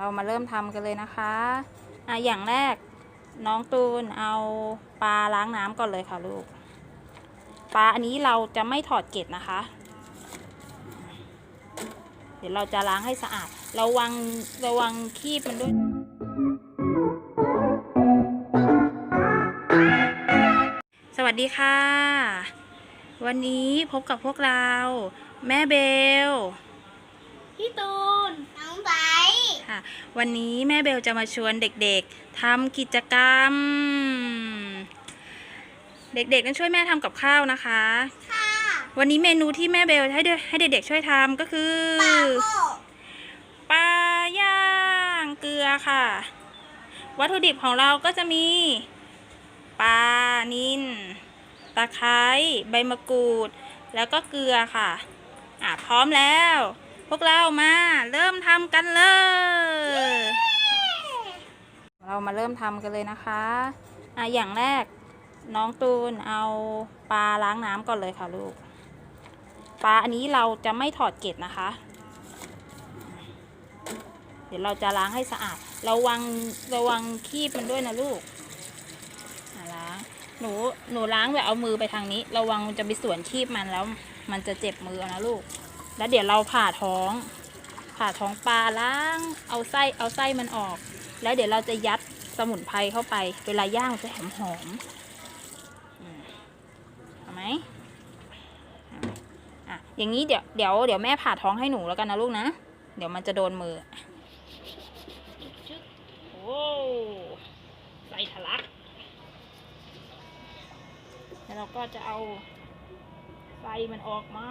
เรามาเริ่มทำกันเลยนะคะอะอย่างแรกน้องตูนเอาปลาล้างน้ำก่อนเลยค่ะลูก ปลาอันนี้เราจะไม่ถอดเกล็ดนะคะ เดี๋ยวเราจะล้างให้สะอาด ระวังระวังคีบมันด้วยสวัสดีค่ะ วันนี้พบกับพวกเรา แม่เบล พี่ตูน น้องไบ ค่ะ วันนี้แม่เบลจะมาชวนเด็กๆทำกิจกรรม เด็กๆต้องช่วยแม่ทำกับข้าวนะคะ ค่ะ วันนี้เมนูที่แม่เบลให้เด็กให้เด็กๆช่วยทำก็คือปลาโคปลาย่างเกลือค่ะ วัตถุดิบของเราก็จะมีปลานิลตะไคร้ใบมะกรูด แล้วก็เกลือค่ะ อะ พร้อมแล้ว พวกเรามาเริ่มทำกันเลย เรามาเริ่มทำกันเลยนะคะอะอย่างแรกน้องตูนเอาปลาล้างน้ำก่อนเลยค่ะลูก ปลาอันนี้เราจะไม่ถอดเกล็ดนะคะ เดี๋ยวเราจะล้างให้สะอาด ระวังระวังคีบมันด้วยนะลูกอะล้าง หนูหนูล้างแบบเอามือไปทางนี้ ระวังมันจะไปสวนคีบมันแล้ว มันจะเจ็บมือนะลูก แล้วเดี๋ยวเราผ่าท้อง ผ่าท้องปลาล้าง เอาไส้เอาไส้มันออก แล้วเดี๋ยวเราจะยัดสมุนไพรเข้าไป เวลาย่างจะหอมหอมๆอืมเอาไหมอะอย่างนี้เดี๋ยวเดี๋ยวเดี๋ยวแม่ผ่าท้องให้หนูแล้วกันนะลูกนะ เดี๋ยวมันจะโดนมือโอ้ใส่ทะลัก แล้วเราก็จะเอาไส้มันออกมา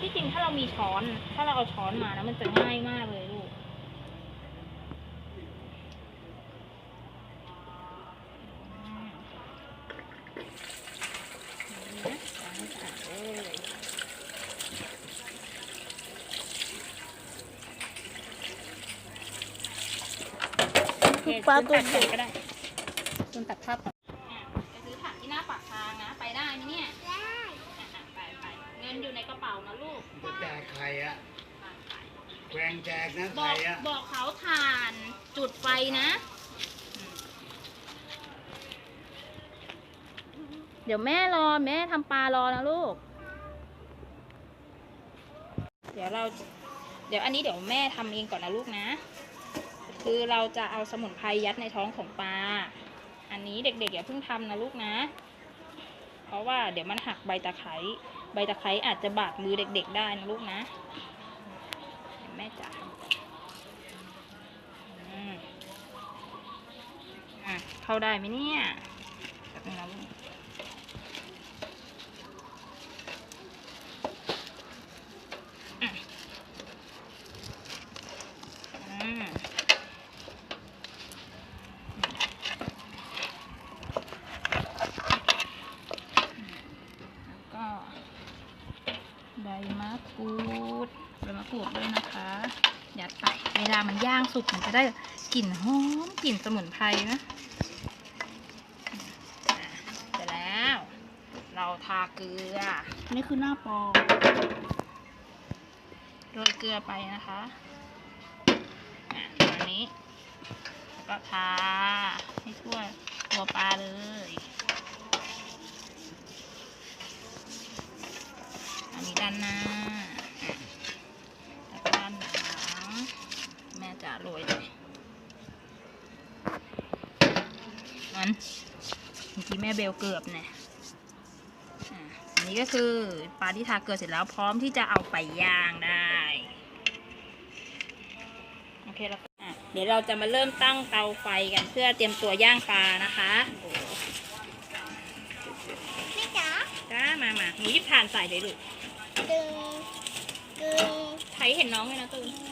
ที่จริงถ้าเรามีช้อน ถ้าเราเอาช้อนมานะมันจะง่ายมากเลยลูกอืมนี่นะล้างให้สะอาดเลยคือปลาตัวตัดใหญ่ ก็ได้คุณตัดภาพก่อน นกระเป๋านะลูกจะแจกใครอะไปไปแกวงแจกนะบใครอกอะบอกเขาถ่านจุดไฟนะอืมเดี๋ยวแม่รอแม่ทำปลารอนะลูก เดี๋ยวเรา เดี๋ยวอันนี้เดี๋ยวแม่ทำเองก่อนนะลูกนะ คือเราจะเอาสมุนไพรยัดในท้องของปลา อันนี้เด็กๆอย่าเพิ่งทำนะลูกนะ เพราะว่าเดี๋ยวมันหักใบตะไคร้ ใบตะไคร้อาจจะบาดมือเด็ก ๆ ได้นะลูกนะแม่จ๋าอะเข้าได้ไหมเนี่ยแบบนี้นะลูกอะอืม แล้วก็ใบมะกรูด ใบมะกรูดด้วยนะคะยัดไปเวลามันย่างสุกมันจะได้กลิ่นหอมกลิ่นสมุนไพรนะอะเสร็จแล้ว เราทาเกลือนี่คือหน้าปอโรยเกลือไปนะคะอะอันนี้แล้วก็ทาให้ทั่วตัวปลาเลยอันนี้ด้านหน้าอะแล้วก็ด้านหลัง แม่จะโรยเลยมันเมื่อกี้ แม่เบลเกือบเนี่ยอะอันนี้ก็คือปลาที่ทาเกลือเสร็จแล้วพร้อมที่จะเอาไปย่างได้โอเคแล้วอะเดี๋ยวเราจะมาเริ่มตั้งเตาไฟกันเพื่อเตรียมตัวย่างปลานะคะโอ้แม่จ๋าจ้ามามาหนูหยิบถ่านใส่เลยลูกดึงดึงใครเห็นน้องไหมนะตูนดึง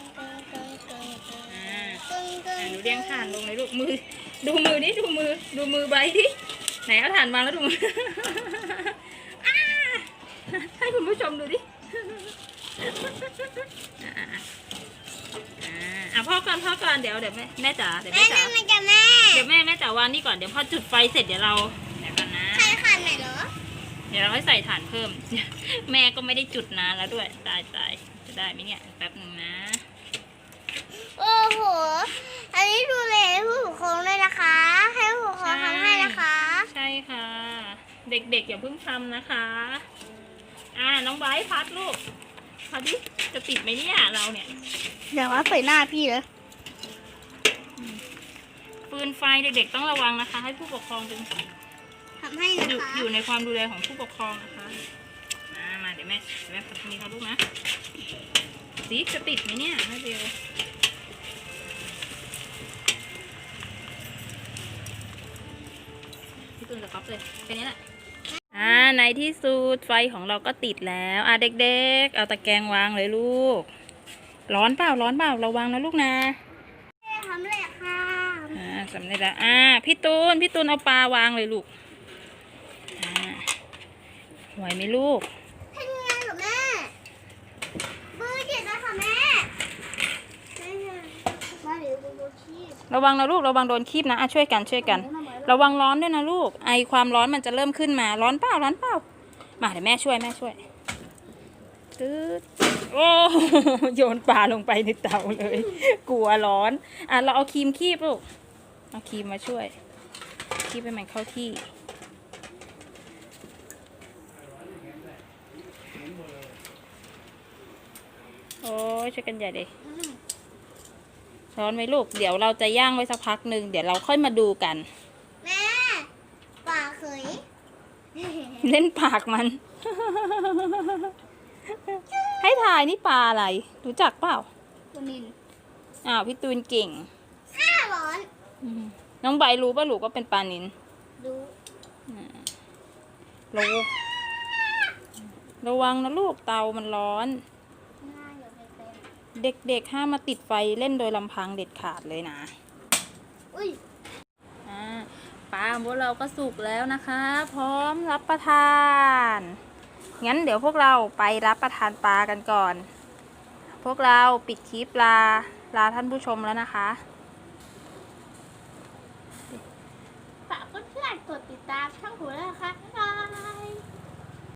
ดึงดึงดึงอ่าดึงดึอะงหนูเรียงถ่านลงเลยลูกมือ ดูมือดิดูมือ ดูมือใบดิ ไหนเอาถ่านวางแล้วดูให้คุณผู้ชมดูดิอ่าอ่าอ่าอะพ่อก่อนพ่อก่อนเดี๋ยวเดี๋ยวแม่แม่จ๋าเดี๋ยวแม่แม่จ๋าแม่มันจะแม่เดี๋ยวแม่แม่จ๋าวางนี่ก่อนเดี๋ยวพ่อจุดไฟเสร็จเดี๋ยวเราเดี๋ยวกันนะ ใครขันไหนเหรอเดี๋ยวเราให้ใส่ถ่านเพิ่ม แม่ก็ไม่ได้จุดนานแล้วด้วยตายตายจะได้ไหมเนี่ยแป๊บหนึ่งนะ โอ้โห อันนี้ดูแลผู้ปกครองด้วยนะคะ ให้ผู้ปกครองทำให้นะคะ ใช่ค่ะ เด็กๆอย่าเพิ่งทำนะคะ อ่าน้องไบร์ทพัดลูกพัดดิจะติดไหมเนี่ยเราเนี่ยเดี๋ยวว่าใส่หน้าพี่เลยฟืนไฟเด็กๆต้องระวังนะคะ ให้ผู้ปกครองเป็นทำให้อนะยู่คะอยู่ในความดูแลของผู้ปกครองนะคะมามาเดี๋ยวแม่เดี๋ยวแม่พัดตรงนี้เขาลูกนะสีจะติดไหมเนี่ยแม่เบลพี่ตุนจะก๊อปเลยแค่นี้แหละ อ่าในที่สุดไฟของเราก็ติดแล้ว อ่าเด็กๆ เอาตะแกรงวางเลยลูก ร้อนเปล่าร้อนเปล่าระวังนะลูกนะทำเลยค่ะอ่าสำเร็จแล้วอ่าพี่ตูนพี่ตูนเอาปลาวางเลยลูกอ่าไหวไหมลูกทำยังไงเหรอแม่เบอร์เจ็ดนะคะแม่แม่มาเดี๋ยวดูดูที่ระวังนะลูกระวังโดนคีบนะอะช่วยกันช่วยกัน ระวังร้อนด้วยนะลูก ไอความร้อนมันจะเริ่มขึ้นมา ร้อนเปล่าร้อนเปล่า มาเดี๋ยวแม่ช่วยแม่ช่วยตืดโอ้โยนปลาลงไปในเตาเลย กลัวร้อน อะเราเอาครีมคีบลูก เอาครีมมาช่วย คีบให้มันเข้าที่ โอ้ยช่วยกันใหญ่เลยร้อนไหมลูก เดี๋ยวเราจะย่างไว้สักพักหนึ่ง เดี๋ยวเราค่อยมาดูกัน แม่ป่าเคย เล่นปากมัน ให้ถ่ายนี่ปลาอะไร รู้จักเปล่าคุณนินอ้าวพี่ตูนเก่งห้าร้อนอืมน้องใบรู้ป่ะลูกก็เป็นปลานินดูรู้ระวังนะลูกเตามันร้อนหน้าอยู่ในเต็มเด็กๆห้ามมาติดไฟเล่นโดยลำพังเด็ดขาดเลยนะอุ้ยอ่า ปลาของพวกเราก็สุกแล้วนะคะ พร้อมรับประทาน งั้นเดี๋ยวพวกเราไปรับประทานปลากันก่อน พวกเราปิดคลิปลาลาท่านผู้ชมแล้วนะคะฝากเพื่อนกดติดตามช่องหูแล้วนะคะ